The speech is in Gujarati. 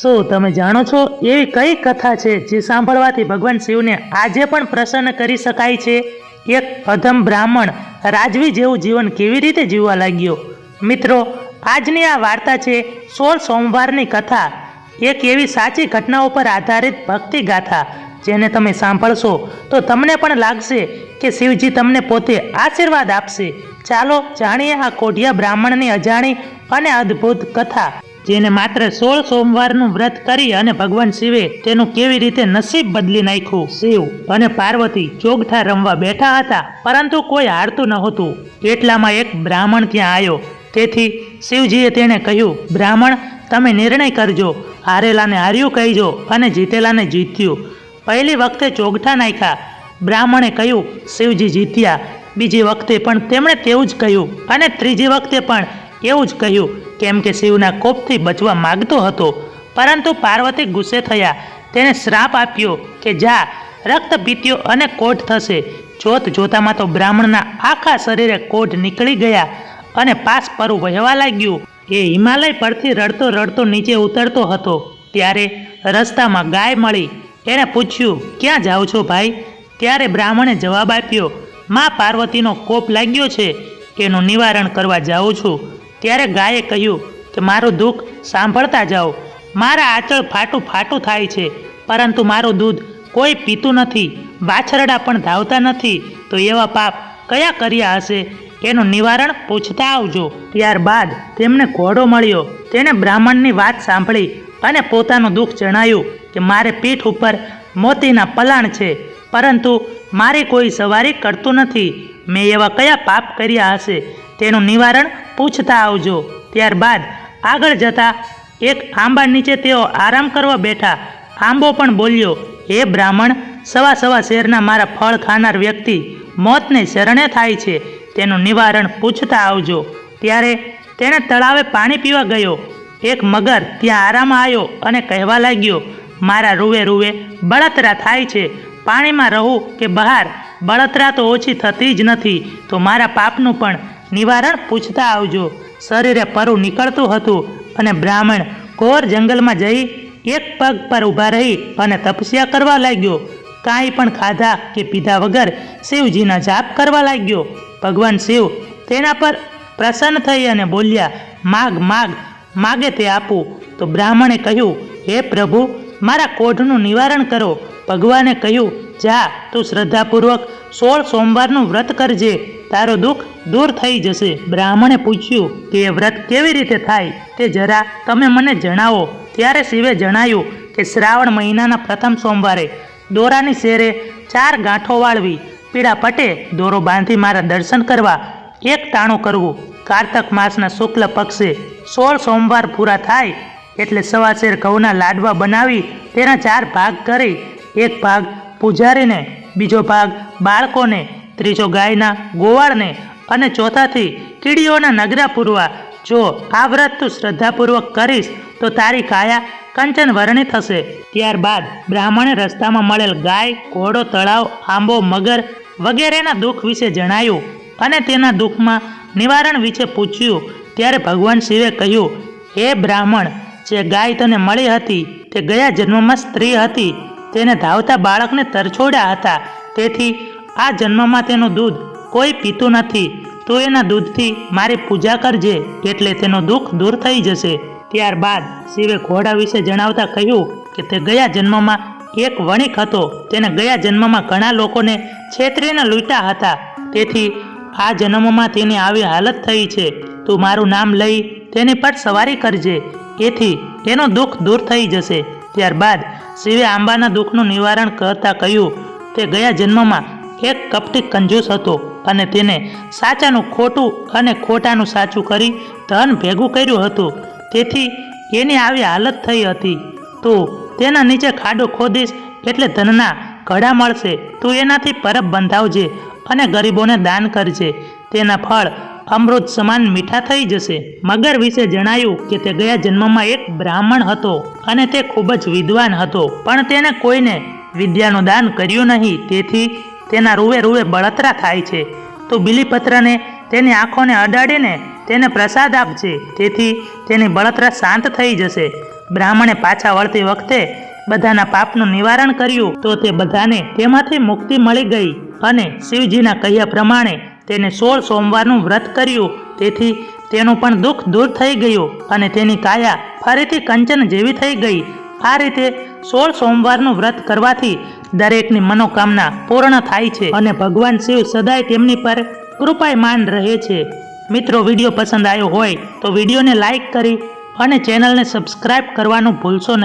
શું તમે જાણો છો? એવી કઈ કથા છે જે સાંભળવાથી ભગવાન શિવને આજે પણ પ્રસન્ન કરી શકાય છે? એક અધમ બ્રાહ્મણ રાજવી જેવું જીવન કેવી રીતે જીવવા લાગ્યો? મિત્રો, આજની આ વાર્તા છે સોળ સોમવારની કથા. એક એવી સાચી ઘટનાઓ પર આધારિત ભક્તિ ગાથા, જેને તમે સાંભળશો તો તમને પણ લાગશે કે શિવજી તમને પોતે આશીર્વાદ આપશે. ચાલો જાણીએ આ કોઢિયા બ્રાહ્મણની અજાણી અને અદ્ભુત કથા. જેને માત્ર સોળ સોમવારનું વ્રત કરી અને ભગવાન શિવે તેનું કેવી રીતે નસીબ બદલી નાખ્યું? શિવ અને પાર્વતી ચોગઠા રમવા બેઠા હતા, પરંતુ કોઈ હારતું નહોતું એટલામાં એક બ્રાહ્મણ ત્યાં આવ્યો. તેથી શિવજીએ તેણે કહ્યું, બ્રાહ્મણ, તમે નિર્ણય કરજો. હારેલાને હાર્યું કહીજો અને જીતેલાને જીત્યું. પહેલી વખતે ચોગઠા નાખ્યા. બ્રાહ્મણે કહ્યું, શિવજી જીત્યા. બીજી વખતે પણ તેમણે તેવું જ કહ્યું અને ત્રીજી વખતે પણ એવું જ કહ્યું. કેમ કે શિવના કોપથી બચવા માગતો હતો. પરંતુ પાર્વતી ગુસ્સે થયા. તેણે શ્રાપ આપ્યો કે જા, રક્ત પીત્યો અને કોઢ થશે. જોત જોતામાં તો બ્રાહ્મણના આખા શરીરે કોઢ નીકળી ગયા અને પાસ પરું વહેવા લાગ્યું. એ હિમાલય પરથી રડતો રડતો નીચે ઉતરતો હતો. ત્યારે રસ્તામાં ગાય મળી. એણે પૂછ્યું, ક્યાં જાઓ છો ભાઈ? ત્યારે બ્રાહ્મણે જવાબ આપ્યો, મા પાર્વતીનો કોપ લાગ્યો છે. એનું નિવારણ કરવા જાઉં છું. ત્યારે ગાયે કહ્યું કે મારું દુઃખ સાંભળતા જાઓ. મારા આંચળ ફાટું ફાટું થાય છે, પરંતુ મારું દૂધ કોઈ પીતું નથી, વાછરડા પણ ધાવતા નથી. તો એવા પાપ કયા કર્યા હશે? એનું નિવારણ પૂછતા આવજો. ત્યારબાદ તેમને ઘોડો મળ્યો. તેણે બ્રાહ્મણની વાત સાંભળી અને પોતાનું દુઃખ જણાયું કે મારે પીઠ ઉપર મોતીના પલાણ છે, પરંતુ મારી કોઈ સવારી કરતું નથી. મેં એવા કયા પાપ કર્યા હશે? તેનું નિવારણ પૂછતા આવજો. ત્યારબાદ આગળ જતા એક આંબા નીચે તેઓ આરામ કરવા બેઠા. આંબો પણ બોલ્યો, હે બ્રાહ્મણ, સવા સવા શેરના મારા ફળ ખાનાર વ્યક્તિ મોતને શરણે થાય છે. તેનું નિવારણ પૂછતા આવજો. ત્યારે તેણે તળાવે પાણી પીવા ગયો. એક મગર ત્યાં આરામ આવ્યો અને કહેવા લાગ્યો, મારા રૂવે રૂવે બળતરા થાય છે. પાણીમાં રહું કે બહાર, બળતરા તો ઓછી થતી જ નથી. તો મારા પાપનું પણ નિવારણ પૂછતા આવજો. શરીરે પરું નીકળતું હતું અને બ્રાહ્મણ ઘોર જંગલમાં જઈ એક પગ પર ઊભા રહી અને તપસ્યા કરવા લાગ્યો. કાંઈ પણ ખાધા કે પીધા વગર શિવજીના જાપ કરવા લાગ્યો. ભગવાન શિવ તેના પર પ્રસન્ન થઈ અને બોલ્યા, માગ માગ, માગે તે આપું. તો બ્રાહ્મણે કહ્યું, હે પ્રભુ, મારા કોઢનું નિવારણ કરો. ભગવાને કહ્યું, જા, તું શ્રદ્ધાપૂર્વક સોળ સોમવારનું વ્રત કરજે. તારો દુઃખ દૂર થઈ જશે. બ્રાહ્મણે પૂછ્યું, કે એ વ્રત કેવી રીતે થાય? તે જરા તમે મને જણાવો. ત્યારે શિવે જણાયું કે શ્રાવણ મહિનાના પ્રથમ સોમવારે દોરાની શેરે ચાર ગાંઠો વાળવી, પીળા પટે દોરો બાંધી મારા દર્શન કરવા એક ટાણું કરવું. કારતક માસના શુક્લ પક્ષે સોળ સોમવાર પૂરા થાય એટલે સવાશેર ઘઉંના લાડવા બનાવી તેના ચાર ભાગ કરી, એક ભાગ પૂજારીને, બીજો ભાગ બાળકોને ત્રીજો ગાયના ગોવાળને અને ચોથાથી કીડીઓના નગરા પૂરવા. જો આ વ્રત તું શ્રદ્ધાપૂર્વક કરીશ, તો તારી કાયા કંચન વર્ણી થશે. ત્યારબાદ બ્રાહ્મણે રસ્તામાં મળેલ ગાય, ઘોડો, તળાવ, આંબો, મગર વગેરેના દુઃખ વિશે જણાયું અને તેના દુઃખમાં નિવારણ વિશે પૂછ્યું. ત્યારે ભગવાન શિવે કહ્યું, હે બ્રાહ્મણ, જે ગાય તને મળી હતી, તે ગયા જન્મમાં સ્ત્રી હતી. તેને ધાવતા બાળકને તરછોડ્યા હતા. તેથી આ જન્મમાં તેનું દૂધ કોઈ પીતું નથી, તો એના દૂધથી મારી પૂજા કરજે, એટલે તેનું દુઃખ દૂર થઈ જશે. ત્યારબાદ શિવે ઘોડા વિશે જણાવતા કહ્યું કે તે ગયા જન્મમાં એક વણિક હતો. તેને ગયા જન્મમાં ઘણા લોકોને છેતરીને લૂંટા હતા. તેથી આ જન્મમાં તેની આવી હાલત થઈ છે. તું મારું નામ લઈ તેની પર સવારી કરજે, એથી તેનો દુઃખ દૂર થઈ જશે. ત્યારબાદ શિવે આંબાના દુઃખનું નિવારણ કરતા કહ્યું, તે ગયા જન્મમાં એક કપટી કંજૂસ હતો અને તેને સાચાનું ખોટું અને ખોટાનું સાચું કરી ધન ભેગું કર્યું હતું. તેથી એની આવી હાલત થઈ હતી. તું તેના નીચે ખાડો ખોદીશ એટલે ધનના ઘડા મળશે. તું એનાથી પરબ બંધાવજે અને ગરીબોને દાન કરજે. તેના ફળ અમૃત સમાન મીઠા થઈ જશે. મગર વિશે જણાયું કે તે ગયા જન્મમાં એક બ્રાહ્મણ હતો અને તે ખૂબ જ વિદ્વાન હતો. પણ તેને કોઈને વિદ્યાનું દાન કર્યું નહીં. તેથી તેના રૂવે રૂવે બળતરા થાય છે. તો બીલીપત્રને તેની આંખોને અડાડીને તેને પ્રસાદ આપજે, તેથી તેની બળતરા શાંત થઈ જશે. બ્રાહ્મણે પાછા વળતી વખતે બધાના પાપનું નિવારણ કર્યું, તો તે બધાને તેમાંથી મુક્તિ મળી ગઈ અને શિવજીના કહ્યા પ્રમાણે તેને સોળ સોમવારનું વ્રત કર્યું, તેથી તેનું પણ દુઃખ દૂર થઈ ગયું અને તેની કાયા ફરીથી કંચન જેવી થઈ ગઈ. આ રીતે સોળ સોમવારનું વ્રત કરવાથી દરેકની મનોકામના પૂર્ણ થાય છે. અને ભગવાન શિવ સદાય તેમની પર કૃપાયમાન રહે છે. મિત્રો, વીડિયો પસંદ આવ્યો હોય તો વિડીયોને લાઈક કરી અને ચેનલને સબસ્ક્રાઇબ કરવાનું ભૂલશો નહીં.